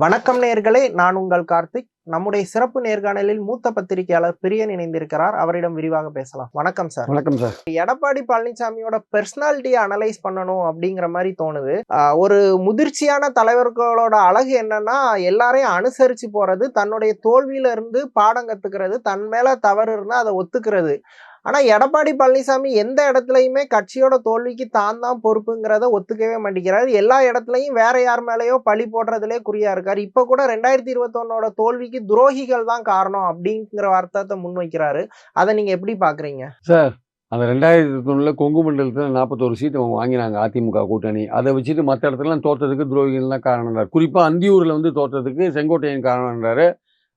வணக்கம் நேர்களே நான் உங்கள் கார்த்திக். நம்முடைய சிறப்பு நேர்காணலில் மூத்த பத்திரிகையாளர் பிரியன் இணைந்திருக்கிறார். அவரிடம் விரிவாக பேசலாம். வணக்கம் சார். வணக்கம் சார். எடப்பாடி பழனிசாமியோட பெர்சனாலிட்டியை அனலைஸ் பண்ணணும் அப்படிங்கிற மாதிரி தோணுது. ஒரு முதிர்ச்சியான தலைவர்களோட அழகு என்னன்னா எல்லாரையும் அனுசரிச்சு போறது தன்னுடைய தோல்வியில இருந்து பாடம் கத்துக்கிறது தன் மேல தவறு இருந்தா அதை ஒத்துக்கிறது. ஆனா எடப்பாடி பழனிசாமி எந்த இடத்துலையுமே கட்சியோட தோல்விக்கு தான் தான் பொறுப்புங்கிறத ஒத்துக்கவே மாட்டேங்கிறாரு. எல்லா இடத்துலையும் வேற யார் மேலேயோ பழி போடுறதுலே குறியா இருக்கார். இப்போ கூட ரெண்டாயிரத்தி இருபத்தொன்னோட தோல்விக்கு துரோகிகள் தான் காரணம் அப்படிங்கிற வார்த்தத்தை முன்வைக்கிறாரு. அதை நீங்க எப்படி பார்க்குறீங்க சார் அந்த ரெண்டாயிரத்தி தொண்ணில் கொங்கு மண்டலத்தில் நாற்பத்தோரு சீட்டு அவங்க வாங்கினாங்க அதிமுக கூட்டணி. அதை வச்சுட்டு மற்ற இடத்துலலாம் தோற்றதுக்கு துரோகிகள் தான் காரணம்ன்றார். குறிப்பாக அந்தியூரில் வந்து தோற்றதுக்கு செங்கோட்டையன் காரணம்ன்றாரு.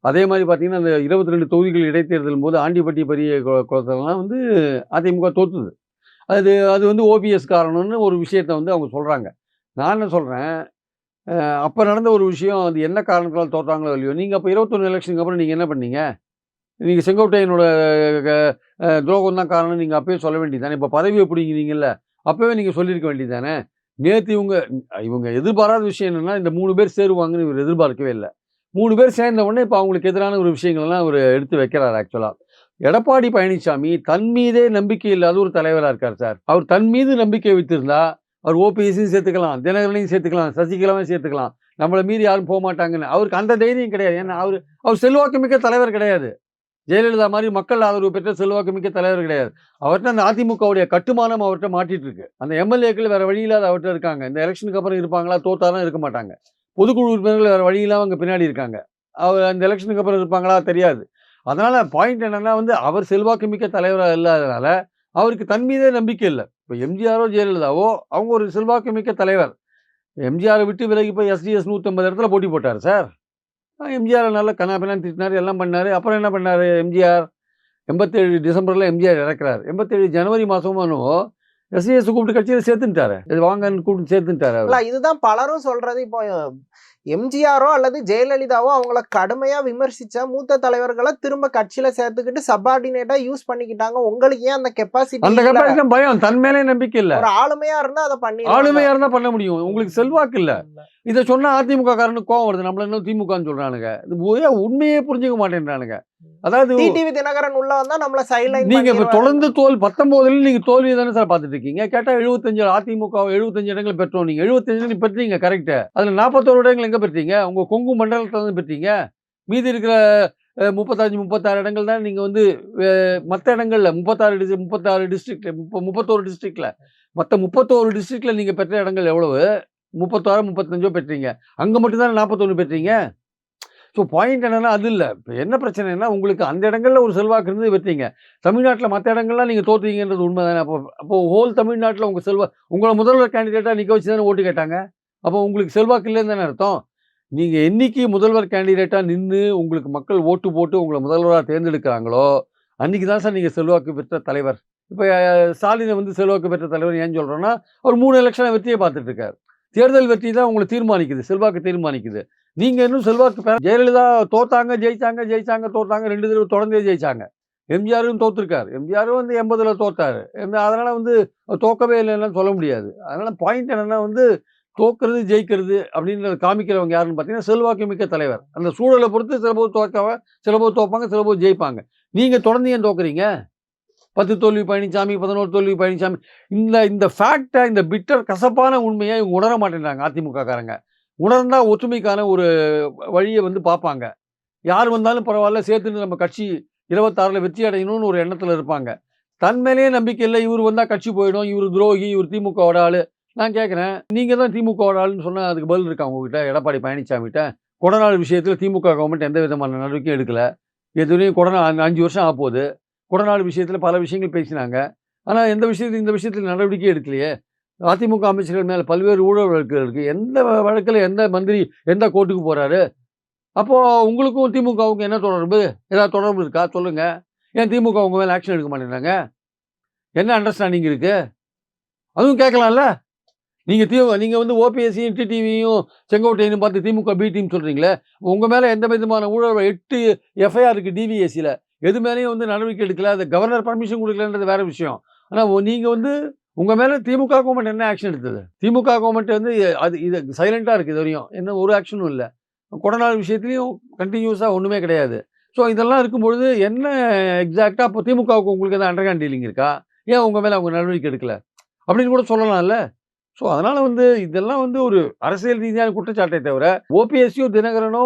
அதே மாதிரி பார்த்தீங்கன்னா அந்த இருபத்தி ரெண்டு தொகுதிகள் இடைத்தேர்தலும் போது ஆண்டிப்பட்டி பெரிய கு- வந்து அதிமுக தோற்றுது அது அது வந்து ஓபிஎஸ் காரணம்னு ஒரு விஷயத்தை வந்து அவங்க சொல்கிறாங்க நான் என்ன சொல்கிறேன் அப்போ நடந்த ஒரு விஷயம் அது என்ன காரணத்தால் தோற்றாங்களோ இல்லையோ நீங்கள் அப்போ இருபத்தொன்று எலெக்ஷனுக்கு அப்புறம் நீங்கள் என்ன பண்ணீங்க? நீங்கள் செங்கோட்டையனோட துரோகம் தான் காரணம் நீங்கள் அப்பயே சொல்ல வேண்டியதானே இப்போ பதவியை பிடிங்கிறீங்கல்ல அப்போவே நீங்கள் சொல்லியிருக்க வேண்டியதானே நேற்று இவங்க இவங்க எதிர்பாராத விஷயம் என்னென்னா இந்த மூணு பேர் சேருவாங்கன்னு இவர் எதிர்பார்க்கவே இல்லை. மூணு பேர் சேர்ந்த உடனே இப்போ அவங்களுக்கு எதிரான ஒரு விஷயங்கள்லாம் அவர் எடுத்து வைக்கிறார் ஆக்சுவலாக எடப்பாடி பழனிசாமி தன் மீதே நம்பிக்கை இல்லாத ஒரு தலைவராக இருக்கார் சார். அவர் தன் மீது நம்பிக்கை வைத்திருந்தா அவர் ஓபிஎஸ்ஸையும் சேர்த்துக்கலாம் தினகரனையும் சேர்த்துக்கலாம் சசிகலாவையும் சேர்த்துக்கலாம். நம்மளை மீறி யாரும் போக மாட்டாங்கன்னு. அவருக்கு அந்த தைரியம் கிடையாது. ஏன்னா அவர் அவர் செல்வாக்கு மிக்க தலைவர் கிடையாது. ஜெயலலிதா மாதிரி மக்கள் ஆதரவு பெற்ற செல்வாக்கு மிக்க தலைவர் கிடையாது. அவர்கிட்ட அந்த அதிமுகவுடைய கட்டுமானம் அவர்கிட்ட மாட்டிட்டு இருக்கு. அந்த எம்எல்ஏக்கள் வேற வழி இல்லாத அவர்கிட்ட இருக்காங்க. இந்த எலெக்ஷனுக்கு அப்புறம் இருப்பாங்களா தோத்தாலும் இருக்க மாட்டாங்க. பொதுக்குழு உறுப்பினர்கள் வேறு வழி இல்லாமல் அங்கே பின்னாடி இருக்காங்க. அவர் அந்த எலெக்ஷனுக்கு அப்புறம் இருப்பாங்களா தெரியாது. அதனால் பாயிண்ட் என்னென்னா வந்து அவர் செல்வாக்கு மிக்க தலைவராக இல்லாதனால அவருக்கு தன் மீதே நம்பிக்கை இல்லை. இப்போ எம்ஜிஆரோ ஜெயலலிதாவோ அவங்க ஒரு செல்வாக்கு மிக்க தலைவர். எம்ஜிஆரை விட்டு விலகி போய் எஸ்டிஎஸ் நூற்றம்பது இடத்துல போட்டி போட்டார் சார். எம்ஜிஆர் நல்லா பின்னான்னு திட்டினார் எல்லாம் பண்ணார். அப்புறம் என்ன பண்ணார் எம்ஜிஆர்? எண்பத்தேழு டிசம்பரில் எம்ஜிஆர் இறக்குறார். எண்பத்தேழு ஜனவரி மாதமும் எஸ்டிஎஸ் கூப்பிட்டு கட்சியில் சேர்த்துட்டாரு இது வாங்கன்னு கூப்பிட்டு சேர்த்துட்டாரு இதுதான் பலரும் சொல்றது. இப்போ எம்ஜிஆரோ அல்லது ஜெயலலிதாவோ அவங்கள கடுமையா விமர்சிச்ச மூத்த தலைவர்களை திரும்ப கட்சியில சேர்த்துக்கிட்டு சப்பார்டினேட்டா யூஸ் பண்ணிக்கிட்டாங்க. உங்களுக்கு ஏன் அந்த அந்த கெப்பாசிட்டி பயம். தன் மேலே நம்பிக்கை இல்லை. ஒரு ஆளுமையா இருந்தா அதை பண்ணி ஆளுமையா இருந்தா பண்ண முடியும். உங்களுக்கு செல்வாக்கு இல்ல. இதை சொன்னா அதிமுக காரனுக்கு கோவம் வருது. நம்மள இன்னும் திமுகன்னு சொல்றானுங்க. இது உண்மையே புரிஞ்சுக்க மாட்டேன்றானுங்க. அதாவது டிடிவி தினகரன் உள்ள வந்தா நம்மள சைட்லைன் நீங்க இப்ப தொடர்ந்து தோல் பத்தொன்பதுல நீங்க தோல்வி தானே சார் பார்த்துட்டு இருக்கீங்க கேட்டா எழுபத்தஞ்சு அதிமுக எழுபத்தஞ்சு இடங்கள் பெற்றோம் நீங்க. எழுபத்தஞ்சு பெற்றீங்க கரெக்ட் அதுல நாற்பத்தோரு இடங்கள் எங்க பெற்றீங்க? உங்க கொங்கு மண்டலத்துல தான் பெற்றீங்க. மீதி இருக்கிற முப்பத்தஞ்சு முப்பத்தாறு இடங்கள் தான் நீங்க வந்து மற்ற இடங்கள்ல முப்பத்தாறு டிஸ்ட்ரிக் முப்பத்தாறு டிஸ்ட்ரிக்ட்ல முப்ப முப்பத்தோரு டிஸ்ட்ரிக்ட்ல மற்ற முப்பத்தோரு டிஸ்ட்ரிக்ட்ல நீங்க பெற்ற இடங்கள் எவ்வளவு? முப்பத்தாறு முப்பத்தஞ்சோ பெற்றீங்க. அங்கே மட்டும் தான் நாற்பத்தொன்று பெற்றீங்க? ஸோ பாயிண்ட் என்னன்னா அது இல்லை. இப்போ என்ன பிரச்சனைனா உங்களுக்கு அந்த இடங்களில் ஒரு செல்வாக்கு இருந்து பெற்றீங்க. தமிழ்நாட்டில் மற்ற இடங்கள்லாம் நீங்கள் தோற்றுவீங்கன்றது உண்மை தானே அப்போ அப்போ ஹோல் தமிழ்நாட்டில் உங்கள் செல்வா உங்களை முதல்வர் கேண்டிடேட்டாக நிற்க வச்சு தானே ஓட்டு கேட்டாங்க? அப்போ உங்களுக்கு செல்வாக்கு இல்லைன்னு தானே அர்த்தம்? நீங்கள் என்னைக்கு முதல்வர் கேண்டிடேட்டாக நின்று உங்களுக்கு மக்கள் ஓட்டு போட்டு உங்களை முதல்வராக தேர்ந்தெடுக்கிறாங்களோ அன்றைக்கி தான் சார் நீங்கள் செல்வாக்கு பெற்ற தலைவர். இப்போ ஸ்டாலினை வந்து செல்வாக்கு பெற்ற தலைவர் ஏன் சொல்கிறோன்னா அவர் மூணு எலெக்ஷனை வெற்றியை பார்த்துட்ருக்கார் தேர்தல் வெற்றி தான் உங்களை தீர்மானிக்குது செல்வாக்கு தீர்மானிக்குது. நீங்கள் இன்னும் செல்வாக்கு பெற ஜெயலலிதா தோத்தாங்க ஜெயிச்சாங்க ஜெயிச்சாங்க தோத்தாங்க ரெண்டு தடவை தொடர்ந்தே ஜெயிச்சாங்க. எம்ஜிஆரும் தோத்துருக்கார். எம்ஜிஆரும் வந்து எண்பதுல தோத்தார். அதனால் வந்து தோக்கவே இல்லைன்னு சொல்ல முடியாது. அதனால் பாயிண்ட் என்னன்னா வந்து தோக்கிறது ஜெயிக்கிறது அப்படின்றத காமிக்கிறவங்க யாருன்னு பார்த்தீங்கன்னா செல்வாக்கு மிக்க தலைவர். அந்த சூழலை பொறுத்து சில போது தோக்கவ சில போது தோப்பாங்க சில போது ஜெயிப்பாங்க. நீங்கள் தொடர்ந்து ஏன் தோக்குறீங்க? பத்து தோல்வி பழனிசாமி பதினோரு தோல்வி பழனிசாமி இந்த இந்த ஃபேக்டை இந்த பிட்டர் கசப்பான உண்மையை இவங்க உணர மாட்டேங்கிறாங்க அதிமுக காரங்க உணர்ந்தா ஒற்றுமைக்கான ஒரு வழியை வந்து பார்ப்பாங்க. யார் வந்தாலும் பரவாயில்ல சேர்த்துட்டு நம்ம கட்சி இருபத்தாறில் வெற்றி அடையணும்னு ஒரு எண்ணத்தில் இருப்பாங்க. தன் மேலேயே நம்பிக்கை இல்லை இவர் வந்தால் கட்சி போயிடும் இவர் துரோகி இவர் திமுகவோட ஆள். நான் கேட்குறேன் நீங்கள் தான் திமுகவோட ஆளுன்னு சொன்னால் அதுக்கு பதில் இருக்கா உங்ககிட்ட? எடப்பாடி பழனிசாமிகிட்ட கொடநாள் விஷயத்தில் திமுக கவர்மெண்ட் எந்த விதமான நடவடிக்கையும் எடுக்கலை. எதுலேயும் கொடநா அஞ்சு வருஷம் ஆகப்போகுது. கொடநாடு விஷயத்தில் பல விஷயங்கள் பேசினாங்க. ஆனால் எந்த விஷயத்தில் இந்த விஷயத்தில் நடவடிக்கை எடுக்கலையே? அதிமுக அமைச்சர்கள் மேலே பல்வேறு ஊழல் வழக்குகள் இருக்குது எந்த வழக்கில் எந்த மந்திரி எந்த கோர்ட்டுக்கு போகிறாரு அப்போது உங்களுக்கும் திமுகவுக்கும் என்ன தொடர்பு? ஏதாவது தொடர்பு இருக்கா? சொல்லுங்கள் ஏன் திமுக உங்கள் மேலே ஆக்ஷன் எடுக்க மாட்டேங்கிறாங்க? என்ன அண்டர்ஸ்டாண்டிங் இருக்குது அதுவும் கேட்கலாம்ல. நீங்கள் தி நீங்கள் வந்து ஓபிஎஸ்சியும் டிடிவியும் செங்கோட்டையும் பார்த்து திமுக பி டீம் சொல்கிறீங்களே உங்கள் மேலே எந்த விதமான ஊழல் எட்டு எஃப்ஐஆர் இருக்குது டிவிஎஸ்சியில் எது மேலேயும் வந்து நடவடிக்கை எடுக்கல அது கவர்னர் பர்மிஷன் கொடுக்கலன்றது வேற விஷயம். ஆனால் நீங்கள் வந்து உங்கள் மேலே திமுக கவர்மெண்ட் என்ன ஆக்ஷன் எடுத்தது? திமுக கவர்மெண்ட் வந்து அது இது சைலண்ட்டாக இருக்குது இது வரையும். என்ன ஒரு ஆக்ஷனும் இல்லை. கொடநாள் விஷயத்துலையும் கண்டினியூஸாக ஒன்றுமே கிடையாது. ஸோ இதெல்லாம் இருக்கும்பொழுது என்ன எக்ஸாக்டாக இப்போ திமுகவுக்கு உங்களுக்கு எதாவது அண்டர்கேண்ட் டீலிங் இருக்கா? ஏன் உங்கள் மேலே அவங்க நடவடிக்கை எடுக்கல? அப்படின்னு கூட சொல்லலாம்ல. ஸோ அதனால் வந்து இதெல்லாம் வந்து ஒரு அரசியல் ரீதியான குற்றச்சாட்டை தவிர ஓபிஎஸ்சியோ தினகரனோ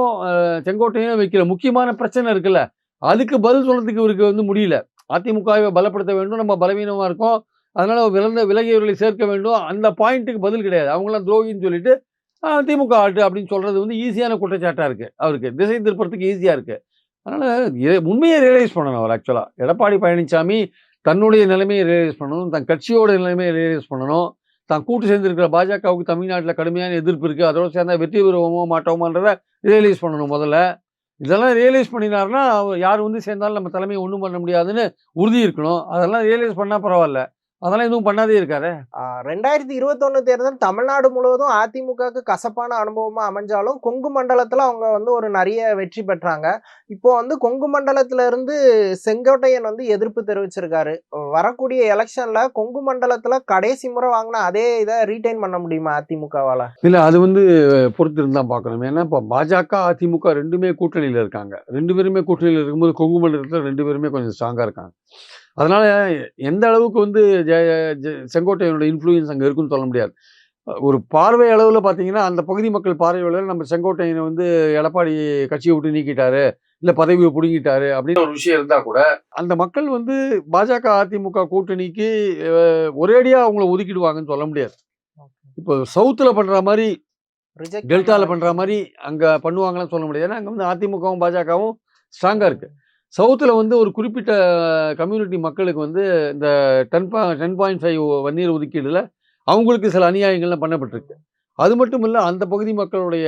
செங்கோட்டையோ வைக்கிற முக்கியமான பிரச்சனை இருக்குல்ல. அதுக்கு பதில் சொல்றதுக்கு இவருக்கு வந்து முடியல. அதிமுகவை பலப்படுத்த வேண்டும் நம்ம பலவீனமாக இருக்கோம். அதனால விளந்த விலகியவர்களை சேர்க்க வேண்டும். அந்த பாயிண்ட்டுக்கு பதில் கிடையாது. அவங்களாம் துரோகின்னு சொல்லிட்டு திமுக ஆட்டு அப்படின்னு சொல்றது வந்து ஈஸியான குற்றச்சாட்டாக இருக்குது அவருக்கு திசை திருப்பறதுக்கு ஈஸியாக இருக்குது அதனால் உண்மையை ரியலைஸ் பண்ணணும் அவர் ஆக்சுவலாக எடப்பாடி பழனிசாமி தன்னுடைய நிலைமையை ரியலைஸ் பண்ணணும். தன் கட்சியோட நிலைமையை ரியலைஸ் பண்ணணும். தான் கூட்டு சேர்ந்திருக்கிற பாஜகவுக்கு தமிழ்நாட்டில் கடுமையான எதிர்ப்பு இருக்குது அதோடு சேர்ந்தால் வெற்றி பெறுவோமோ மாட்டோமான்றதை ரியலைஸ் பண்ணணும் முதல்ல. இதெல்லாம் ரியலைஸ் பண்ணினாருன்னா அவர் யார் வந்து சேர்ந்தாலும் நம்ம தலைமையை ஒன்றும் பண்ண முடியாதுன்னு உறுதி இருக்கணும். அதெல்லாம் ரியலைஸ் பண்ணால் பரவாயில்ல. அதெல்லாம் எதுவும் பண்ணாதே இருக்காரு? ரெண்டாயிரத்தி இருபத்தொன்னு தேர்தல் தமிழ்நாடு முழுவதும் அதிமுகவுக்கு கசப்பான அனுபவமா அமைஞ்சாலும் கொங்கு மண்டலத்துல அவங்க வந்து ஒரு நிறைய வெற்றி பெற்றாங்க. இப்போ வந்து கொங்கு மண்டலத்துல இருந்து செங்கோட்டையன் வந்து எதிர்ப்பு தெரிவிச்சிருக்காரு. வரக்கூடிய எலெக்ஷன்ல கொங்கு மண்டலத்துல கடைசி முறை வாங்கின அதே இதை ரீடைன் பண்ண முடியுமா அதிமுகவால? இல்லை அது வந்து பொறுத்து இருந்தால் பார்க்கணும். ஏன்னா இப்போ பாஜக அதிமுக ரெண்டுமே கூட்டணியில் இருக்காங்க. ரெண்டு பேருமே கூட்டணியில் இருக்கும்போது கொங்கு மண்டலத்தில் ரெண்டு பேருமே கொஞ்சம் ஸ்ட்ராங்காக இருக்காங்க. அதனால எந்த அளவுக்கு வந்து செங்கோட்டையனோட இன்ஃப்ளூயன்ஸ் அங்கே இருக்குன்னு சொல்ல முடியாது. ஒரு பார்வை அளவில் பார்த்தீங்கன்னா அந்த பகுதி மக்கள் பார்வை அளவில் நம்ம செங்கோட்டையனை வந்து எடப்பாடி கட்சியை விட்டு நீக்கிட்டாரு இல்லை பதவியை பிடுங்கிட்டாரு அப்படின்னு ஒரு விஷயம் இருந்தால் கூட அந்த மக்கள் வந்து பாஜக அதிமுக கூட்டணிக்கு ஒரேடியாக அவங்கள ஒதுக்கிடுவாங்கன்னு சொல்ல முடியாது. இப்போ சவுத்தில் பண்ணுற மாதிரி டெல்டாவில் பண்ணுற மாதிரி அங்கே பண்ணுவாங்களான்னு சொல்ல முடியாது. ஏன்னா அங்கே வந்து அதிமுகவும் பாஜகவும் ஸ்ட்ராங்காக இருக்குது சவுத்தில் வந்து ஒரு குறிப்பிட்ட கம்யூனிட்டி மக்களுக்கு வந்து இந்த டென் பா டென் பாயிண்ட் ஃபைவ் வன்னியர் ஒதுக்கீடில் அவங்களுக்கு சில அநியாயங்கள்லாம் பண்ணப்பட்டிருக்கு. அது மட்டும் இல்லை அந்த பகுதி மக்களுடைய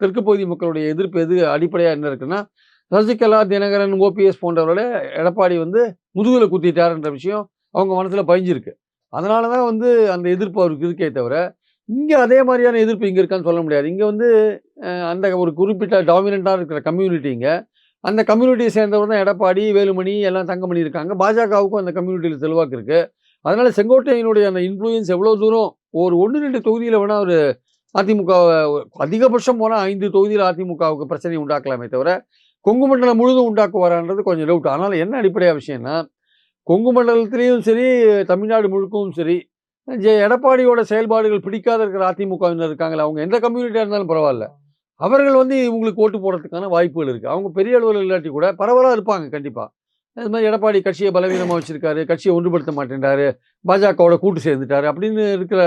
தெற்கு பகுதி மக்களுடைய எதிர்ப்பு எது அடிப்படையாக என்ன இருக்குன்னா சசிகலா தினகரன் ஓபிஎஸ் போன்றவரோட எடப்பாடி வந்து முதுகில் குத்திட்டாருன்ற விஷயம் அவங்க மனசில் பயஞ்சிருக்கு அதனால தான் வந்து அந்த எதிர்ப்பு அவருக்கு இருக்கே தவிர இங்கே அதே மாதிரியான எதிர்ப்பு இங்கே இருக்கான்னு சொல்ல முடியாது. இங்கே வந்து அந்த ஒரு குறிப்பிட்ட டாமினண்ட்டாக இருக்கிற கம்யூனிட்டிங்க அந்த கம்யூனிட்டியை சேர்ந்தவர் தான் எடப்பாடி வேலுமணி எல்லாம் தங்கமணி இருக்காங்க. பாஜகவுக்கும் அந்த கம்யூனிட்டியில் செல்வாக்கு இருக்குது அதனால செங்கோட்டையனுடைய அந்த இன்ஃப்ளூயன்ஸ் எவ்வளோ தூரம்? ஒரு ஒன்று ரெண்டு தொகுதியில் வேணால் ஒரு அதிமுக அதிகபட்சம் போனால் ஐந்து தொகுதியில் அதிமுகவுக்கு பிரச்சனை உண்டாக்கலாமே தவிர கொங்கு மண்டலம் முழுதும் உண்டாக்குவாரான்றது கொஞ்சம் டவுட் ஆனால் என்ன அடிப்படையாக விஷயம்னா கொங்கு மண்டலத்திலையும் சரி தமிழ்நாடு முழுக்கவும் சரி ஜெ எடப்பாடியோட செயல்பாடுகள் பிடிக்காத இருக்கிற அதிமுகவினர் இருக்காங்களே அவங்க எந்த கம்யூனிட்டியாக இருந்தாலும் பரவாயில்ல. அவர்கள் வந்து இவங்களுக்கு ஓட்டு போடுறதுக்கான வாய்ப்புகள் இருக்குது அவங்க பெரிய அளவில் இல்லாட்டி கூட பரவலாக இருப்பாங்க கண்டிப்பாக அது மாதிரி எடப்பாடி கட்சியை பலவீனமாக வச்சுருக்காரு கட்சியை ஒன்றுபடுத்த மாட்டேன்றாரு பாஜகவோட கூட்டு சேர்ந்துட்டாரு அப்படின்னு இருக்கிற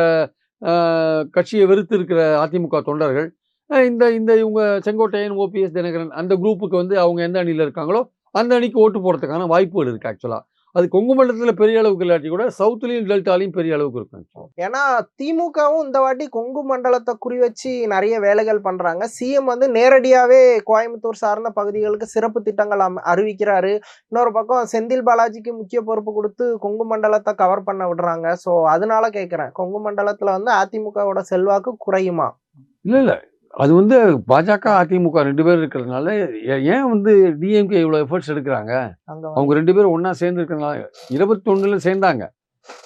கட்சியை வெறுத்து இருக்கிற அதிமுக தொண்டர்கள் இந்த இந்த இவங்க செங்கோட்டையன் ஓபிஎஸ் தினகரன் அந்த குரூப்புக்கு வந்து அவங்க எந்த அணியில் இருக்காங்களோ அந்த அணிக்கு ஓட்டு போடுறதுக்கான வாய்ப்புகள் இருக்குது ஆக்சுவலாக அது கொங்கு மண்டலத்தில் பெரிய அளவுக்கு இல்லாட்டி கூட சவுத்துலேயும் டெல்டாலையும் பெரிய அளவுக்கு இருக்கும். ஏன்னா திமுகவும் இந்த வாட்டி கொங்கு மண்டலத்தை குறி வச்சு நிறைய வேலைகள் பண்றாங்க. சிஎம் வந்து நேரடியாவே கோயம்புத்தூர் சார்ந்த பகுதிகளுக்கு சிறப்பு திட்டங்கள் அறிவிக்கிறாரு. இன்னொரு பக்கம் செந்தில் பாலாஜிக்கு முக்கிய பொறுப்பு கொடுத்து கொங்கு மண்டலத்தை கவர் பண்ண விடுறாங்க. ஸோ அதனால கேட்குறேன் கொங்கு மண்டலத்துல வந்து அதிமுகவோட செல்வாக்கு குறையுமா? இல்லை இல்லை. அது வந்து பாஜக அதிமுக ரெண்டு பேர் இருக்கிறதுனால ஏன் வந்து டிஎம்கே இவ்வளோ எஃபர்ட்ஸ் எடுக்கிறாங்க? அவங்க ரெண்டு பேரும் ஒன்றா சேர்ந்து இருக்கிறதுனால இருபத்தொன்னுல சேர்ந்தாங்க.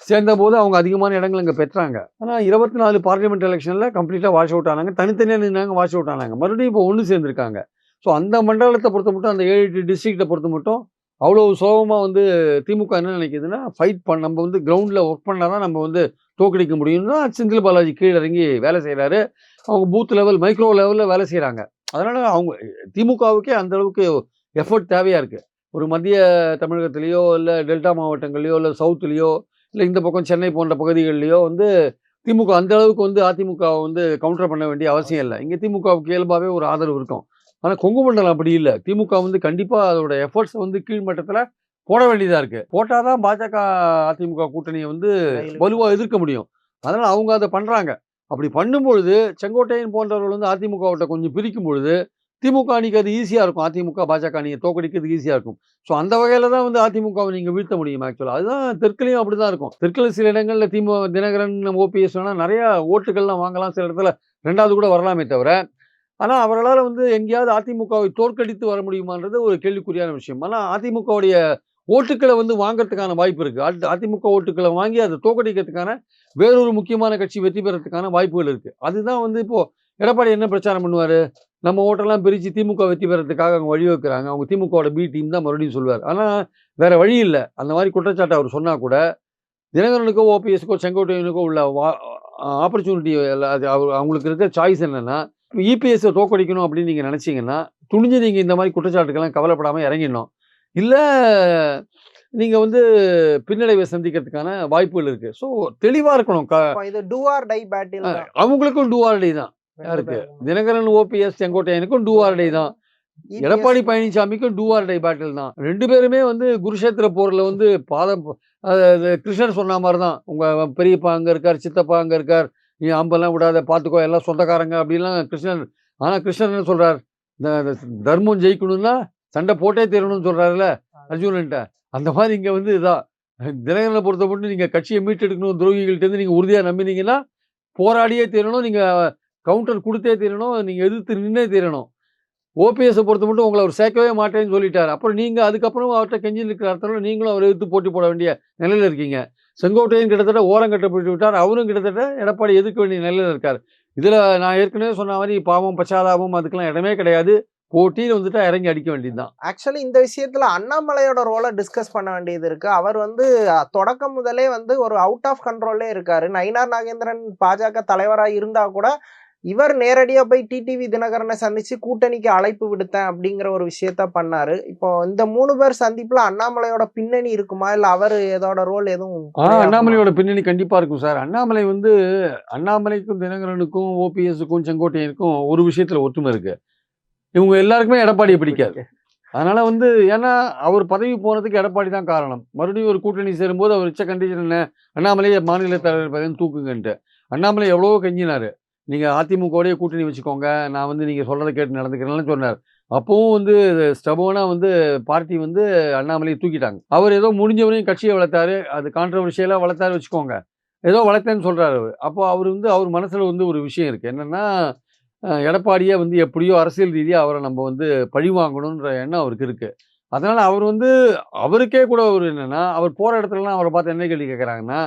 சேர்ந்த போது அவங்க அதிகமான இடங்கள் இங்கே பெற்றாங்க. ஆனால் இருபத்தி நாலு பார்லிமெண்ட் எலெக்ஷனில் கம்ப்ளீட்டாக வாஷ் அவுட் ஆனாங்க. தனித்தனியாக நின்னாங்க வாஷ் அவுட் ஆனாங்க. மறுபடியும் இப்போ ஒன்று சேர்ந்துருக்காங்க. ஸோ அந்த மண்டலத்தை பொறுத்த மட்டும் அந்த ஏழு எட்டு டிஸ்ட்ரிக்ட்டை பொறுத்த மட்டும் அவ்வளோ சுலபமாக வந்து திமுக என்ன நினைக்குதுன்னா ஃபைட் பண்ண நம்ம வந்து கிரவுண்டில் ஒர்க் பண்ணால் தான் நம்ம வந்து தோக்கடிக்க முடியும்னா செந்தில் பாலாஜி கீழே இறங்கி வேலை செய்கிறாரு அவங்க பூத் லெவல் மைக்ரோ லெவலில் வேலை செய்கிறாங்க அதனால் அவங்க திமுகவுக்கே அந்த அளவுக்கு எஃபர்ட் தேவையாக இருக்குது ஒரு மத்திய தமிழகத்திலேயோ இல்லை டெல்டா மாவட்டங்கள்லையோ இல்லை சவுத்துலேயோ இல்லை இந்த பக்கம் சென்னை போன்ற பகுதிகள்லையோ வந்து திமுக அந்த அளவுக்கு வந்து அதிமுக வந்து கவுண்டர் பண்ண வேண்டிய அவசியம் இல்லை. இங்கே திமுகவுக்கு இயல்பாகவே ஒரு ஆதரவு இருக்கும். ஆனால் கொங்கு மண்டலம் அப்படி இல்லை. திமுக வந்து கண்டிப்பாக அதோட எஃபர்ட்ஸ் வந்து கீழ்மட்டத்தில் போட வேண்டியதாக இருக்குது போட்டால் தான் பாஜக அதிமுக கூட்டணியை வந்து வலுவாக எதிர்க்க முடியும். அதனால் அவங்க அதை பண்ணுறாங்க அப்படி பண்ணும்பொழுது செங்கோட்டையன் போன்றவர்கள் வந்து அதிமுகவிட்ட கொஞ்சம் பிரிக்கும் பொழுது திமுக அணிக்கு அது ஈஸியாக இருக்கும். அதிமுக பாஜக அணியை தோக்கடிக்கிறது ஈஸியாக இருக்கும். ஸோ அந்த வகையில் தான் வந்து அதிமுகவை நீங்கள் வீழ்த்த முடியும் ஆக்சுவலாக அதுதான் தெற்குலையும் அப்படி தான் இருக்கும். தெற்குல சில இடங்களில் திமுக தினகரன் ஓபிஎஸ் வேணால் நிறையா ஓட்டுகள்லாம் வாங்கலாம். சில இடத்துல ரெண்டாவது கூட வரலாமே தவிர ஆனால் அவர்களால் வந்து எங்கேயாவது அதிமுகவை தோற்கடித்து வர முடியுமான்றது ஒரு கேள்விக்குறியான விஷயம். ஆனால் அதிமுகவுடைய ஓட்டுக்களை வந்து வாங்கிறதுக்கான வாய்ப்பு இருக்குது அதிமுக ஓட்டுக்களை வாங்கி அதை தோக்கடிக்கிறதுக்கான வேறொரு முக்கியமான கட்சி வெற்றி பெறத்துக்கான வாய்ப்புகள் இருக்குது அதுதான் வந்து இப்போது எடப்பாடி என்ன பிரச்சாரம் பண்ணுவார்? நம்ம ஓட்டெல்லாம் பிரித்து திமுக வெற்றி பெறத்துக்காக அவங்க வழி வைக்கிறாங்க அவங்க திமுகவோட பி டீம் தான் மறுபடியும் சொல்லுவார். ஆனால் வேறு வழி இல்லை. அந்த மாதிரி குற்றச்சாட்டை அவர் சொன்னால் கூட தினகரனுக்கோ ஓபிஎஸ்க்கோ செங்கோட்டையனுக்கோ உள்ள வா ஆப்பர்ச்சுனிட்டி அது அவர் அவங்களுக்கு இருக்கிற சாய்ஸ் என்னென்னா இபிஎஸ்ஸை தோக்கடிக்கணும் அப்படின்னு நீங்கள் நினச்சிங்கன்னா துணிஞ்சு நீங்கள் இந்த மாதிரி குற்றச்சாட்டுக்கெல்லாம் கவலைப்படாமல் இறங்கிடணும். இல்லை நீங்கள் வந்து பின்னடைவை சந்திக்கிறதுக்கான வாய்ப்புகள் இருக்குது ஸோ தெளிவாக இருக்கணும். இது டூ ஆர் டை பேட்டில் அவங்களுக்கும் டூஆர்டை தான். யாருக்கு தினகரன் ஓபிஎஸ் செங்கோட்டையனுக்கும் டூஆர்டை தான். எடப்பாடி பழனிசாமிக்கும் டூஆர் டை பேட்டில் தான். ரெண்டு பேருமே வந்து குருஷேத்திர போரில் வந்து பாதம் கிருஷ்ணர் சொன்ன மாதிரி தான். உங்கள் பெரியப்பா அங்கே இருக்கார் சித்தப்பா அங்கே இருக்கார். நீ அம்பெல்லாம் விடாத பார்த்துக்கோ எல்லாம் சொந்தக்காரங்க அப்படிலாம் கிருஷ்ணன் ஆனால் கிருஷ்ணன் என்ன சொல்கிறார் தர்மம் ஜெயிக்கணும்னா சண்டை போட்டே தீரணும்னு சொல்கிறாருல்ல அர்ஜுனன்ட்ட. அந்த மாதிரி இங்கே வந்து இதான் தினகரனை பொறுத்த மட்டும் நீங்கள் கட்சியை மீட்டெடுக்கணும் துரோகிகள்கிட்டருந்து நீங்கள் உறுதியாக நம்பினீங்கன்னா போராடியே தீரணும் நீங்கள் கவுண்டர் கொடுத்தே தீரணும் நீங்கள் எதிர்த்து நின்னே தீரணும். ஓபிஎஸ்ஸை பொறுத்த மட்டும் உங்களை அவர் சேர்க்கவே மாட்டேன்னு சொல்லிட்டார். அப்புறம் நீங்கள் அதுக்கப்புறம் அவர்கிட்ட கெஞ்சி இருக்கிற அர்த்தம் நீங்களும் அவர் எதிர்த்து போட்டி போட வேண்டிய நிலையில் இருக்கீங்க. செங்கோட்டையன் கிட்டத்தட்ட ஓரம் கட்டப்பட்டு விட்டார். அவரும் கிட்டத்தட்ட எடப்பாடி எதிர்க்க வேண்டிய நிலையில் இருக்கார். இதில் நான் ஏற்கனவே சொன்ன மாதிரி பாவம் பச்சாதாபம் அதுக்கெல்லாம் இடமே கிடையாது. போட்டியில் வந்துட்டா இறங்கி அடிக்க வேண்டியதுதான். ஆக்சுவலி இந்த விஷயத்துல அண்ணாமலையோட ரோலை டிஸ்கஸ் பண்ண வேண்டியது இருக்கு. அவர் வந்து தொடக்கம் முதலே வந்து ஒரு அவுட் ஆஃப் கண்ட்ரோல்லே இருக்காரு. நயினார் நாகேந்திரன் பாஜக தலைவரா இருந்தா கூட இவர் நேரடியா போய் டிடிவி தினகரனை சந்திச்சு கூட்டணிக்கு அழைப்பு விடுத்தேன் அப்படிங்கிற ஒரு விஷயத்த பண்ணாரு. இப்போ இந்த மூணு பேர் சந்திப்புல அண்ணாமலையோட பின்னணி இருக்குமா? இல்ல அவர் ஏதோட ரோல் எதுவும்? அண்ணாமலையோட பின்னணி கண்டிப்பாக இருக்கும் சார். அண்ணாமலை வந்து அண்ணாமலைக்கும் தினகரனுக்கும் ஓபிஎஸ்க்கும் செங்கோட்டையனுக்கும் ஒரு விஷயத்தில் ஒற்றுமை இருக்கு. இவங்க எல்லாருக்குமே எடப்பாடியை பிடிக்காது. அதனால வந்து ஏன்னா அவர் பதவி போனதுக்கு எடப்பாடி தான் காரணம். மறுபடியும் ஒரு கூட்டணி சேரும்போது அவர் வச்ச கண்டிஷன் என்ன? அண்ணாமலையை மாநில தலைவர் பதவி தூக்குங்கன்ட்டு. அண்ணாமலை எவ்வளவோ கெஞ்சினாரு. நீங்கள் அதிமுகவோடய கூட்டணி வச்சுக்கோங்க. நான் வந்து நீங்கள் சொல்கிறத கேட்டு நடந்துக்கிறேன்னு சொன்னார். அப்பவும் வந்து ஸ்டபோனாக வந்து பார்ட்டி வந்து அண்ணாமலையை தூக்கிட்டாங்க. அவர் ஏதோ முடிஞ்சவரையும் கட்சியை வளர்த்தாரு. அது கான்ட்ரவர்ஷியலாக வளர்த்தாரு வச்சுக்கோங்க. ஏதோ வளர்த்தேன்னு சொல்கிறாரு அவர். அப்போ அவர் வந்து அவர் மனசில் வந்து ஒரு விஷயம் இருக்குது என்னென்னா எடப்பாடியே வந்து எப்படியோ அரசியல் ரீதியாக அவரை நம்ம வந்து பழி வாங்கணுன்ற எண்ணம் அவருக்கு இருக்குது அதனால் அவர் வந்து அவருக்கே கூட ஒரு என்னென்னா அவர் போகிற இடத்துலலாம் அவரை பார்த்து என்ன கேள்வி கேட்குறாங்கன்னா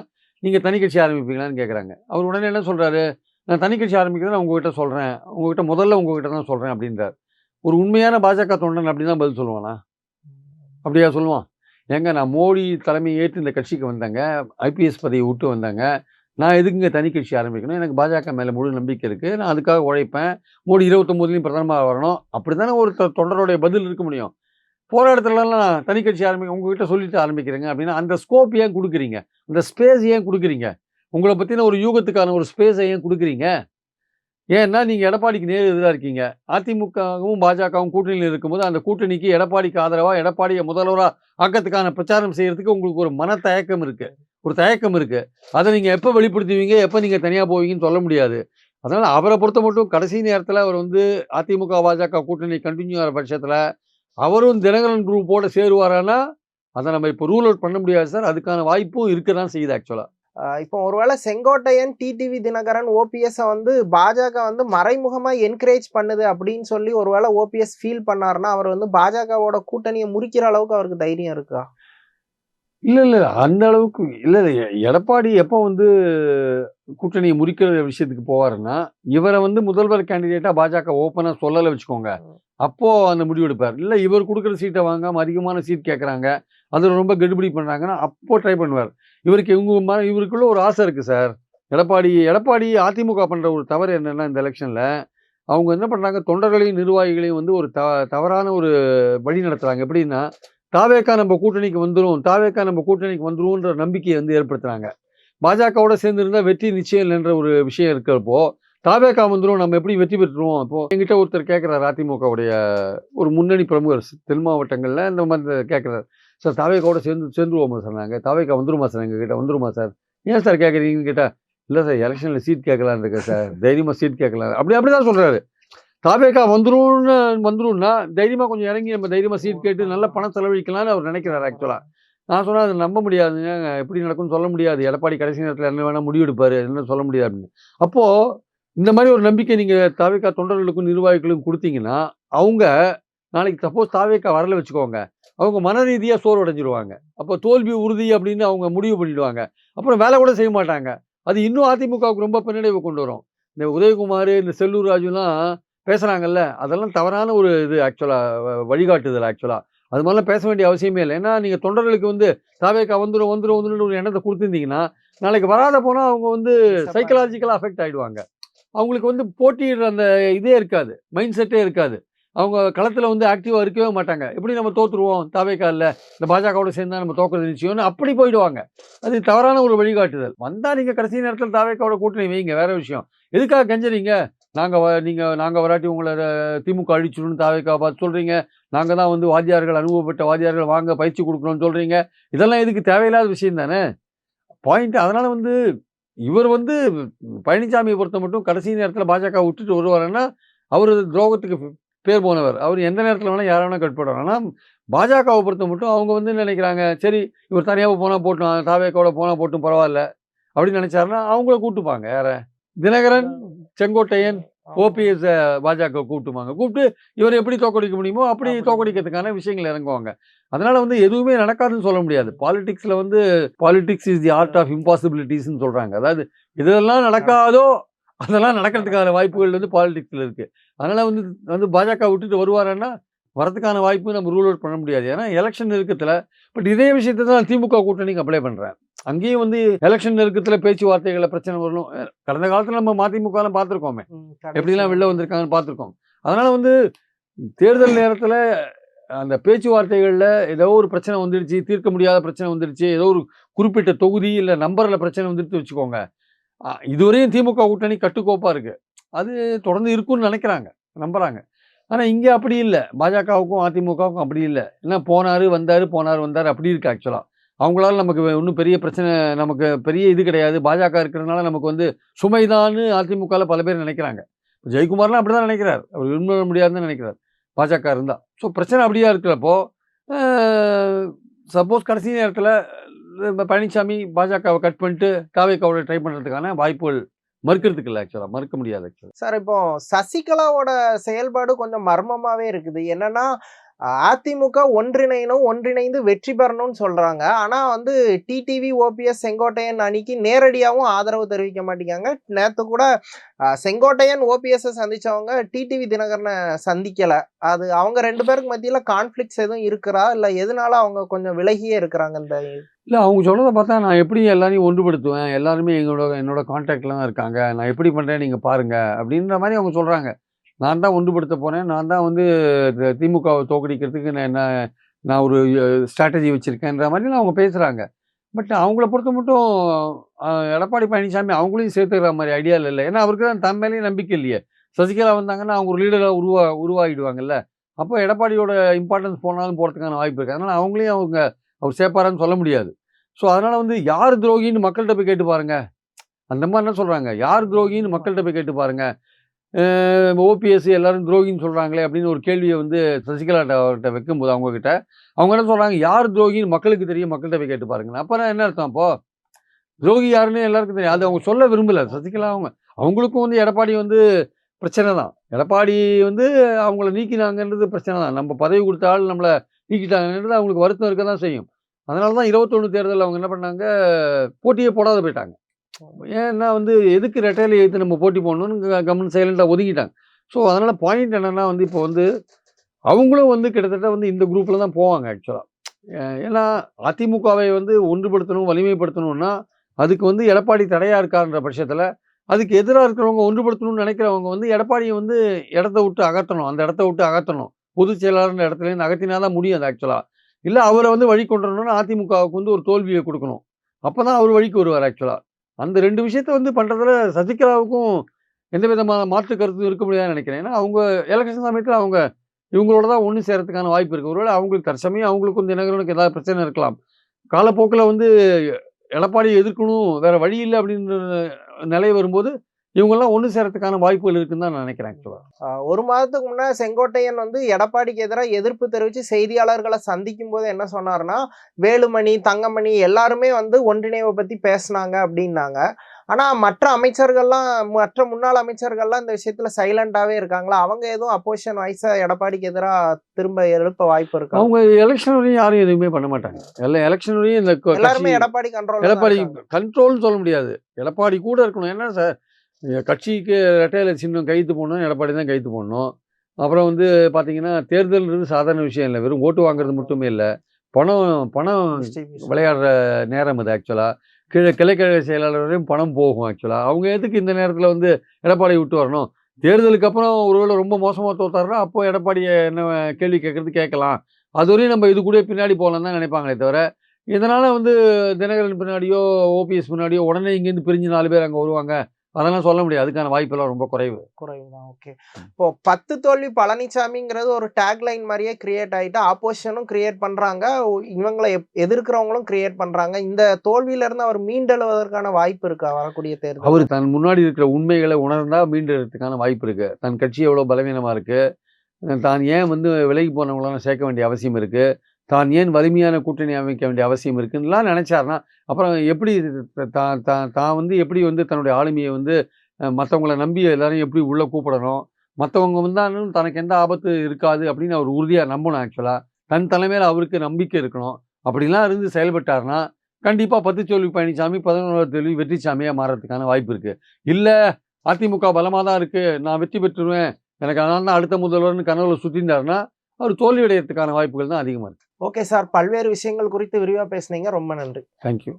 நீங்கள் தனி கட்சி ஆரம்பிப்பீங்களான்னு கேட்குறாங்க. அவர் உடனே என்ன சொல்கிறாரு நான் தனி கட்சி ஆரம்பிக்கிறத நான் உங்ககிட்ட சொல்கிறேன் உங்ககிட்ட முதல்ல உங்ககிட்ட தான் சொல்கிறேன் அப்படின்றார். ஒரு உண்மையான பாஜக தொண்டன் அப்படி தான் பதில் சொல்லுவானா? அப்படியா சொல்லுவான். ஏங்க நான் மோடி தலைமை ஏற்று இந்த கட்சிக்கு வந்தேங்க ஐபிஎஸ் பதவியை விட்டு வந்தேங்க. நான் எதுக்குங்க தனி கட்சி ஆரம்பிக்கணும்? எனக்கு பாஜக மேலே முழு நம்பிக்கை இருக்குது நான் அதுக்காக உழைப்பேன். மோடி இருபத்தொம்போதுலேயும் பிரதமராக வரணும். அப்படி தானே ஒரு தொ- தொண்டருடைய பதில் இருக்க முடியும்? போராட்டத்துலலாம் நான் தனி கட்சி ஆரம்பிக்க உங்ககிட்ட சொல்லிட்டு ஆரம்பிக்கிறேங்க அப்படின்னா அந்த ஸ்கோப் ஏன் கொடுக்குறீங்க? அந்த ஸ்பேஸ் ஏன் கொடுக்குறீங்க? உங்களை பற்றின ஒரு யூகத்துக்கான ஒரு ஸ்பேஸை ஏன் கொடுக்குறீங்க? ஏன்னா நீங்கள் எடப்பாடிக்கு நேர் எதிராக இருக்கீங்க. அதிமுகவும் பாஜகவும் கூட்டணியில் இருக்கும்போது அந்த கூட்டணிக்கு எடப்பாடிக்கு ஆதரவாக எடப்பாடியை முதல்வராக ஆக்கத்துக்கான பிரச்சாரம் செய்கிறதுக்கு உங்களுக்கு ஒரு மன தயக்கம் இருக்குது ஒரு தயக்கம் இருக்குது அதை நீங்கள் எப்போ வெளிப்படுத்துவீங்க எப்போ நீங்கள் தனியாக போவீங்கன்னு சொல்ல முடியாது. அதனால் அவரை பொறுத்த மட்டும் கடைசி நேரத்தில் அவர் வந்து அதிமுக பாஜக கூட்டணி கண்டினியூ ஆகிற பட்சத்தில் அவரும் தினகரன் குரூப்போடு சேருவாரானா அதை நம்ம இப்போ ரூல் அவுட் பண்ண முடியாது சார். அதுக்கான வாய்ப்பும் இருக்க தான் செய்யுது ஆக்சுவலாக இப்போ ஒருவேளை செங்கோட்டையன் டிடிவி தினகரன் ஓபிஎஸ் வந்து பாஜக வந்து மறைமுகமா என்கரேஜ் பண்ணுது அப்படின்னு சொல்லி ஒருவேளை ஓபிஎஸ் ஃபீல் பண்ணாருன்னா அவர் வந்து பாஜகவோட கூட்டணியை முறிக்கிற அளவுக்கு அவருக்கு தைரியம் இருக்கா? இல்லை இல்லை அந்த அளவுக்கு இல்லை இல்லை. எடப்பாடி எப்போ வந்து கூட்டணியை முறிக்கிற விஷயத்துக்கு போவாருன்னா இவரை வந்து முதல்வர் கேண்டிடேட்டாக பாஜக ஓப்பனாக சொல்லலை வச்சுக்கோங்க. அப்போ அந்த முடிவு எடுப்பார். இல்லை இவர் கொடுக்குற சீட்டை வாங்காம அதிகமான சீட் கேட்குறாங்க அதில் ரொம்ப கெடுபிடி பண்ணுறாங்கன்னா அப்போ ட்ரை பண்ணுவார். இவருக்கு இவங்க ம- இவருக்குள்ள ஒரு ஆசை இருக்குது சார். எடப்பாடி எடப்பாடி அதிமுக பண்ணுற ஒரு தவறு என்னென்னா இந்த எலெக்ஷனில் அவங்க என்ன பண்ணுறாங்க தொண்டர்களையும் நிர்வாகிகளையும் வந்து ஒரு த தவறான ஒரு வழி நடத்துகிறாங்க எப்படின்னா தாவேக்கா நம்ம கூட்டணிக்கு வந்துடும் தாவேக்கா நம்ம கூட்டணிக்கு வந்துடும்ன்ற நம்பிக்கையை வந்து ஏற்படுத்துகிறாங்க பாஜகவோட சேர்ந்து இருந்தால் வெற்றி நிச்சயம் இல்லைன்ற ஒரு விஷயம் இருக்கிறப்போ தாவேக்கா வந்துடும் நம்ம எப்படி வெற்றி பெற்றுருவோம்? இப்போ என்கிட்ட ஒருத்தர் கேட்குறாரு அதிமுகவுடைய ஒரு முன்னணி பிரமுகர் தென் மாவட்டங்களில் இந்த மாதிரி கேட்குறாரு சார் தாவேக்காவோட சேர்ந்து சேர்ந்துருவோமா சார் நாங்கள் தாவேக்கா வந்துருமா சார் எங்ககிட்ட? வந்துருமா சார்? ஏன் சார் கேட்குறீங்கன்னு கேட்டால் இல்லை சார் எலெக்ஷனில் சீட் கேட்கலான்னு இருக்கேன் சார். தைரியமாக சீட் கேட்கலாம். அப்படி அப்படி தான் சொல்கிறாரு தாவேக்கா வந்துரும்னு வந்துரும்னா தைரியமாக கொஞ்சம் இறங்கி நம்ம தைரியமாக சீட் கேட்டு நல்ல பணம் செலவழிக்கலாம்னு அவர் நினைக்கிறாரு ஆக்சுவலாக நான் சொன்னேன் அது நம்ப முடியாதுங்க. எப்படி நடக்கும்னு சொல்ல முடியாது. எடப்பாடி கடைசி நேரத்தில் என்ன வேணால் முடிவெடுப்பார் என்ன சொல்ல முடியாது. அப்படின்னு. அப்போது இந்த மாதிரி ஒரு நம்பிக்கை நீங்கள் தாவேக்கா தொண்டர்களுக்கும் நிர்வாகிகளுக்கும் கொடுத்தீங்கன்னா அவங்க நாளைக்கு சப்போஸ் தாவேக்கா வரல வச்சுக்கோங்க. அவங்க மன ரீதியாக சோறு அடைஞ்சிருவாங்க அப்போ தோல்வி உறுதி அப்படின்னு அவங்க முடிவு பண்ணிடுவாங்க. அப்புறம் வேலை கூட செய்ய மாட்டாங்க. அது இன்னும் அதிமுகவுக்கு ரொம்ப பின்னடைவு கொண்டு வரும். இந்த உதயகுமார் இந்த செல்லூர் ராஜுலாம் பேசுகிறாங்கல்ல அதெல்லாம் தவறான ஒரு இது ஆக்சுவலாக வழிகாட்டுதல் ஆக்சுவலாக அது மாதிரிலாம் பேச வேண்டிய அவசியமே இல்லை. ஏன்னா நீங்கள் தொண்டர்களுக்கு வந்து தாவேக்கா வந்துடும் வந்துடும் வந்துடும் ஒரு எண்ணத்தை கொடுத்துருந்தீங்கன்னா நாளைக்கு வராத போனால் அவங்க வந்து சைக்கலாஜிக்கலாக அஃபெக்ட் ஆகிடுவாங்க அவங்களுக்கு வந்து போட்டியிடுற அந்த இதே இருக்காது. மைண்ட் செட்டே இருக்காது. அவங்க களத்தில் வந்து ஆக்டிவாக இருக்கவே மாட்டாங்க. எப்படி நம்ம தோற்றுருவோம் தாவேக்காலில். இல்லை இந்த பாஜகவோட சேர்ந்தா நம்ம தோக்கிறது நிச்சயம்னு அப்படி போயிடுவாங்க. அது தவறான ஒரு வழிகாட்டுதல். வந்தால் நீங்கள் கடைசி நேரத்தில் தாவேக்காவோட கூட்டணி வைங்க. வேறு விஷயம். எதுக்காக கெஞ்சறீங்க? நாங்கள் வ நீங்கள் நாங்கள் வராட்டி உங்களை திமுக அழிச்சிடணும்னு தாவேக்கா பார்த்து சொல்கிறீங்க நாங்கள் தான் வந்து வாத்தியார்கள் அனுபவப்பட்ட வாத்தியார்கள் வாங்க பயிற்சி கொடுக்கணும்னு சொல்கிறீங்க இதெல்லாம் எதுக்கு? தேவையில்லாத விஷயம் தானே? பாயிண்ட் அதனால் வந்து இவர் வந்து பழனிசாமியை பொறுத்த மட்டும் கடைசி நேரத்தில் பாஜக விட்டுட்டு வருவாருன்னா அவர் துரோகத்துக்கு பேர் போனவர். அவர் எந்த நேரத்தில் வேணால் யாரை வேணால் கட்படுவார் ஆனால் பாஜகவை பொறுத்த மட்டும் அவங்க வந்து நினைக்கிறாங்க? சரி இவர் தனியாக போனால் போட்டோம் தாவேக்கோட போனால் போட்டும் பரவாயில்ல அப்படின்னு நினைச்சாருன்னா அவங்கள கூட்டுப்பாங்க. யார தினகரன் செங்கோட்டையன் ஓபிஎஸ் பாஜக கூப்பிட்டுமாங்க கூப்பிட்டு இவர் எப்படி தோக்கடிக்க முடியுமோ அப்படி தோக்கடிக்கிறதுக்கான விஷயங்கள் இறங்குவாங்க. அதனால வந்து எதுவுமே நடக்காதுன்னு சொல்ல முடியாது. பாலிடிக்ஸ்ல வந்து politics is the art of இம்பாசிபிலிட்டிஸ்னு சொல்றாங்க. அதாவது இதெல்லாம் நடக்காதோ அதெல்லாம் நடக்கிறதுக்கான வாய்ப்புகள் வந்து பாலிடிக்ஸ்ல இருக்கு. அதனால வந்து வந்து பாஜக விட்டுட்டு வருவாருன்னா வரதுக்கான வாய்ப்பு நம்ம ரூல் அவுட் பண்ண முடியாது. ஏன்னா எலெக்ஷன் நெருக்கத்தில் பட் இதே விஷயத்தை தான் திமுக கூட்டணிக்கு அப்ளை பண்ணுறேன் அங்கேயும் வந்து எலெக்ஷன் நெருக்கத்தில் பேச்சுவார்த்தைகளை பிரச்சனை வரணும். கடந்த காலத்தில் நம்ம மதிமுகலாம் பார்த்துருக்கோமே. எப்படிலாம் வெளில வந்திருக்காங்கன்னு பார்த்துருக்கோம். அதனால வந்து தேர்தல் நேரத்தில் அந்த பேச்சுவார்த்தைகளில் ஏதோ ஒரு பிரச்சனை வந்துடுச்சு தீர்க்க முடியாத பிரச்சனை வந்துடுச்சு ஏதோ ஒரு குறிப்பிட்ட தொகுதி இல்லை நம்பரில் பிரச்சனை வந்துடுச்சு வச்சுக்கோங்க. இதுவரையும் திமுக கூட்டணி கட்டுக்கோப்பாக இருக்குது அது தொடர்ந்து இருக்கும்னு நினைக்கிறாங்க நம்புகிறாங்க ஆனால் இங்கே அப்படி இல்லை. பாஜகவுக்கும் அதிமுகவுக்கும் அப்படி இல்லை. ஏன்னா போனார் வந்தார் போனார் வந்தார் அப்படி இருக்குது ஆக்சுவலாக அவங்களால நமக்கு ஒன்றும் பெரிய பிரச்சனை நமக்கு பெரிய இது கிடையாது. பாஜக இருக்கிறதுனால நமக்கு வந்து சுமைதான்னு அதிமுகவில் பல பேர் நினைக்கிறாங்க. ஜெயக்குமார்லாம் அப்படி தான் நினைக்கிறார். அவர் விரும்ப முடியாதுன்னு நினைக்கிறார். பாஜக இருந்தால் ஸோ பிரச்சனை அப்படியா இருக்கிறப்போ சப்போஸ் கடைசி நேரத்தில் பழனிசாமி பாஜகவை கட் பண்ணிட்டு காவேக்காவோட ட்ரை பண்ணுறதுக்கான வாய்ப்புகள் மறுக்கிறதுக்கு இல்லை ஆக்சுவலாக மறுக்க முடியாது ஆக்சுவலாக சார் இப்போ சசிகலாவோட செயல்பாடு கொஞ்சம் மர்மமாகவே இருக்குது. என்னன்னா அதிமுக ஒன்றிணையணும் ஒன்றிணைந்து வெற்றி பெறணும்னு சொல்கிறாங்க ஆனால் வந்து டிடிவி ஓபிஎஸ் செங்கோட்டையன் அணிக்கு நேரடியாகவும் ஆதரவு தெரிவிக்க மாட்டேங்காங்க நேற்று கூட செங்கோட்டையன் ஓபிஎஸ்ஸை சந்தித்தவங்க டிடிவி தினகரனை சந்திக்கலை. அது அவங்க ரெண்டு பேருக்கு மத்தியில் கான்ஃப்ளிக்ஸ் எதுவும் இருக்கிறா? இல்லை எதனால அவங்க கொஞ்சம் விலகியே இருக்கிறாங்க இந்த இல்லை அவங்க சொல்கிறத பார்த்தா நான் எப்படி எல்லாரையும் ஒன்றுபடுத்துவேன்? எல்லாருமே எங்களோட என்னோட காண்டாக்டில் தான் இருக்காங்க. நான் எப்படி பண்ணுறேன் நீங்கள் பாருங்கள் அப்படின்ற மாதிரி அவங்க சொல்கிறாங்க நான் தான் ஒன்றுபடுத்த போனேன் நான் தான் வந்து திமுகவை தோக்கடிக்கிறதுக்கு நான் என்ன நான் ஒரு ஸ்ட்ராட்டஜி வச்சுருக்கேன்ற மாதிரிலாம் அவங்க பேசுகிறாங்க பட் அவங்கள பொறுத்த மட்டும் எடப்பாடி பழனிசாமி அவங்களையும் சேர்த்துக்கிற மாதிரி ஐடியாவில் இல்லை. ஏன்னா அவருக்கு தான் தம் மேலேயும் நம்பிக்கை இல்லையே. சசிகலா வந்தாங்கன்னா அவங்க ஒரு லீடராக உருவா உருவாகிடுவாங்கல்ல. அப்போ எடப்பாடியோட இம்பார்ட்டன்ஸ் போனாலும் போகிறதுக்கான வாய்ப்பு இருக்குது அதனால் அவங்களையும் அவங்க அவர் சேர்ப்பாரான்னு சொல்ல முடியாது. ஸோ அதனால் வந்து யார் துரோகின்னு மக்கள்கிட்ட போய் கேட்டு பாருங்க. அந்த மாதிரி என்ன சொல்கிறாங்க யார் துரோகின்னு மக்கள்கிட்ட போய் கேட்டு பாருங்க. ஓபிஎஸ் எல்லாரும் துரோகின்னு சொல்கிறாங்களே அப்படின்னு ஒரு கேள்வியை வந்து சசிகலாட்ட அவர்கிட்ட வைக்கும்போது அவங்கக்கிட்ட அவங்க என்ன சொல்கிறாங்க யார் துரோகின்னு மக்களுக்கு தெரியும் மக்கள்கிட்ட போய் கேட்டு பாருங்க அப்புறம் என்ன அர்த்தம் அப்போது துரோகி யாருன்னு எல்லாருக்கும் தெரியும். அது அவங்க சொல்ல விரும்பல. சசிகலா அவங்க அவங்களுக்கும் வந்து எடப்பாடி வந்து பிரச்சனை தான். எடப்பாடி வந்து அவங்கள நீக்கினாங்கன்றது பிரச்சனை தான். நம்ம பதவி கொடுத்த ஆள் நம்மளை நீக்கிட்டாங்கன்றது அவங்களுக்கு வருத்தம் இருக்க தான் செய்யும். அதனால தான் இருபத்தொன்று தேர்தலில் அவங்க என்ன பண்ணாங்க? போட்டியே போடாத போயிட்டாங்க. ஏன்னா வந்து எதுக்கு ரெட்டையில எடுத்து நம்ம போட்டி போடணும்னு கவர்மெண்ட் சைலண்டாக ஒதுக்கிட்டாங்க. ஸோ அதனால் பாயிண்ட் என்னென்னா வந்து இப்போ வந்து அவங்களும் வந்து கிட்டத்தட்ட வந்து இந்த குரூப்பில் தான் போவாங்க ஆக்சுவலாக ஏன்னா அதிமுகவை வந்து ஒன்றுபடுத்தணும் வலிமைப்படுத்தணும்னா அதுக்கு வந்து எடப்பாடி தடையாக இருக்காருன்ற பட்சத்தில் அதுக்கு எதிராக இருக்கிறவங்க ஒன்றுபடுத்தணும்னு நினைக்கிறவங்க வந்து எடப்பாடியை வந்து இடத்த விட்டு அகற்றணும் அந்த இடத்த விட்டு அகற்றணும் பொதுச் செயலாளர் இடத்துலேருந்து அகற்றினா தான் முடியும் அது ஆக்சுவலாக இல்லை அவரை வந்து வழி கொண்டு அதிமுகவுக்கு வந்து ஒரு தோல்வியை கொடுக்கணும். அப்போ தான் அவர் வழிக்கு வருவார் ஆக்சுவலாக அந்த ரெண்டு விஷயத்த வந்து பண்ணுறதுல சசிகலாவுக்கும் எந்த விதமான மாற்று கருத்தும் இருக்க முடியாதுன்னு நினைக்கிறேன். ஏன்னா அவங்க எலெக்ஷன் சமயத்தில் அவங்க இவங்களோட தான் ஒன்று சேரத்துக்கான வாய்ப்பு இருக்குது ஒருவேளை அவங்களுக்கு தற்சமயம் அவங்களுக்கும் தினகரனுக்கு ஏதாவது பிரச்சனை இருக்கலாம். காலப்போக்கில் வந்து எடப்பாடியை எதிர்க்கணும் வேறு வழி இல்லை அப்படின்ற நிலை வரும்போது இவங்கெல்லாம் ஒன்று சேரத்துக்கான வாய்ப்புகள் இருக்குன்னு தான் நான் நினைக்கிறேன் ஆக்சுவலாக ஒரு மாதத்துக்கு முன்னாடி செங்கோட்டையன் வந்து எடப்பாடிக்கு எதிராக எதிர்ப்பு தெரிவித்து செய்தியாளர்களை சந்திக்கும் போது என்ன சொன்னார்னா வேலுமணி தங்கமணி எல்லாருமே வந்து ஒன்றிணைவை பத்தி பேசுனாங்க அப்படின்னாங்க. ஆனா மற்ற அமைச்சர்கள்லாம் மற்ற முன்னாள் அமைச்சர்கள்லாம் இந்த விஷயத்துல சைலண்டாவே இருக்காங்களா? அவங்க எதுவும் அப்போசிஷன் வாய்ஸா எடப்பாடிக்கு எதிராக திரும்ப எழுப்ப வாய்ப்பு இருக்கா? அவங்க எலெக்ஷன் வரையும் யாரும் எதுவுமே பண்ண மாட்டாங்க. எல்லாம் எலெக்ஷன் வரையும் இந்த எல்லாருமே எடப்பாடி கண்ட்ரோல் எடப்பாடி கண்ட்ரோல்னு சொல்ல முடியாது. எடப்பாடி கூட இருக்கணும். என்ன சார்? கட்சிக்கு ரெட்டையில சின்னம் கைத்து போடணும் எடப்பாடி தான் கைத்து போடணும். அப்புறம் வந்து பார்த்தீங்கன்னா தேர்தல்ன்றது சாதாரண விஷயம் இல்லை. வெறும் ஓட்டு வாங்குறது மட்டுமே இல்லை. பணம் பணம். விளையாடுற நேரம் அது ஆக்சுவலாக கீழே கிளைக்கழக செயலாளர் வரையும் பணம் போகும் ஆக்சுவலாக அவங்க எதுக்கு இந்த நேரத்தில் வந்து எடப்பாடி விட்டு வரணும்? தேர்தலுக்கு அப்புறம் ஒருவேளை ரொம்ப மோசமாக தோத்தாருன்னா அப்போ எடப்பாடியை என்ன கேள்வி கேட்கறது கேட்கலாம். அது வரையும் நம்ம இது கூட பின்னாடி போகலாம் தான் நினைப்பாங்களே தவிர இதனால் வந்து தினகரன் பின்னாடியோ ஓபிஎஸ் பின்னாடியோ உடனே இங்கேருந்து பிரிஞ்சு நாலு பேர் அங்கே வருவாங்க. அதெல்லாம் சொல்ல முடியாது. அதுக்கான வாய்ப்பெல்லாம் ரொம்ப குறைவு. குறைவுதான். ஓகே. இப்போ பத்து தோல்வி பழனிசாமிங்கிறது ஒரு டேக்லைன் மாதிரியே கிரியேட் ஆயிட்டு ஆப்போசிஷனும் கிரியேட் பண்றாங்க. ஒ- இவங்களை எதிர்க்கிறவங்களும் கிரியேட் பண்றாங்க. இந்த தோல்வியில இருந்து அவர் மீண்டெழுவதற்கான வாய்ப்பு இருக்கா? வரக்கூடிய தேர்தல் அவர் தன் முன்னாடி இருக்கிற உண்மைகளை உணர்ந்தா மீண்டெடுறதுக்கான வாய்ப்பு இருக்கு. தன் கட்சி எவ்வளோ பலவீனமாக இருக்கு. தான் ஏன் வந்து விலகி போனவங்களாம் சேர்க்க வேண்டிய அவசியம் இருக்கு. தான் ஏன் வலிமையான கூட்டணி அமைக்க வேண்டிய அவசியம் இருக்குன்னுலாம் நினச்சார்னா அப்புறம் எப்படி தான் தான் தான் வந்து எப்படி வந்து தன்னுடைய ஆளுமையை வந்து மற்றவங்கள நம்பி எல்லாரையும் எப்படி உள்ளே கூப்பிடணும் மற்றவங்க வந்தாலும் தனக்கு எந்த ஆபத்து இருக்காது அப்படின்னு அவர் உறுதியாக நம்பணும் ஆக்சுவலாக தன் தலைமையில் அவருக்கு நம்பிக்கை இருக்கணும். அப்படிலாம் இருந்து செயல்பட்டாருன்னா கண்டிப்பாக பத்து தோல்வி பழனிசாமி பதினொன்றாவது தோல்வி வெற்றிச்சாமியாக மாறதுக்கான வாய்ப்பு இருக்குது இல்லை அதிமுக பலமாக தான் இருக்குது நான் வெற்றி பெற்றுருவேன். எனக்கு நான் தான் அடுத்த முதல்வர்னு கனவுல சுற்றிருந்தாருன்னா அவர் தோல்வி அடையறதுக்கான வாய்ப்புகள் தான் அதிகமாக இருக்குது ஓகே சார் பல்வேறு விஷயங்கள் குறித்து விரிவா பேசுனீங்க. ரொம்ப நன்றி. தேங்க்யூ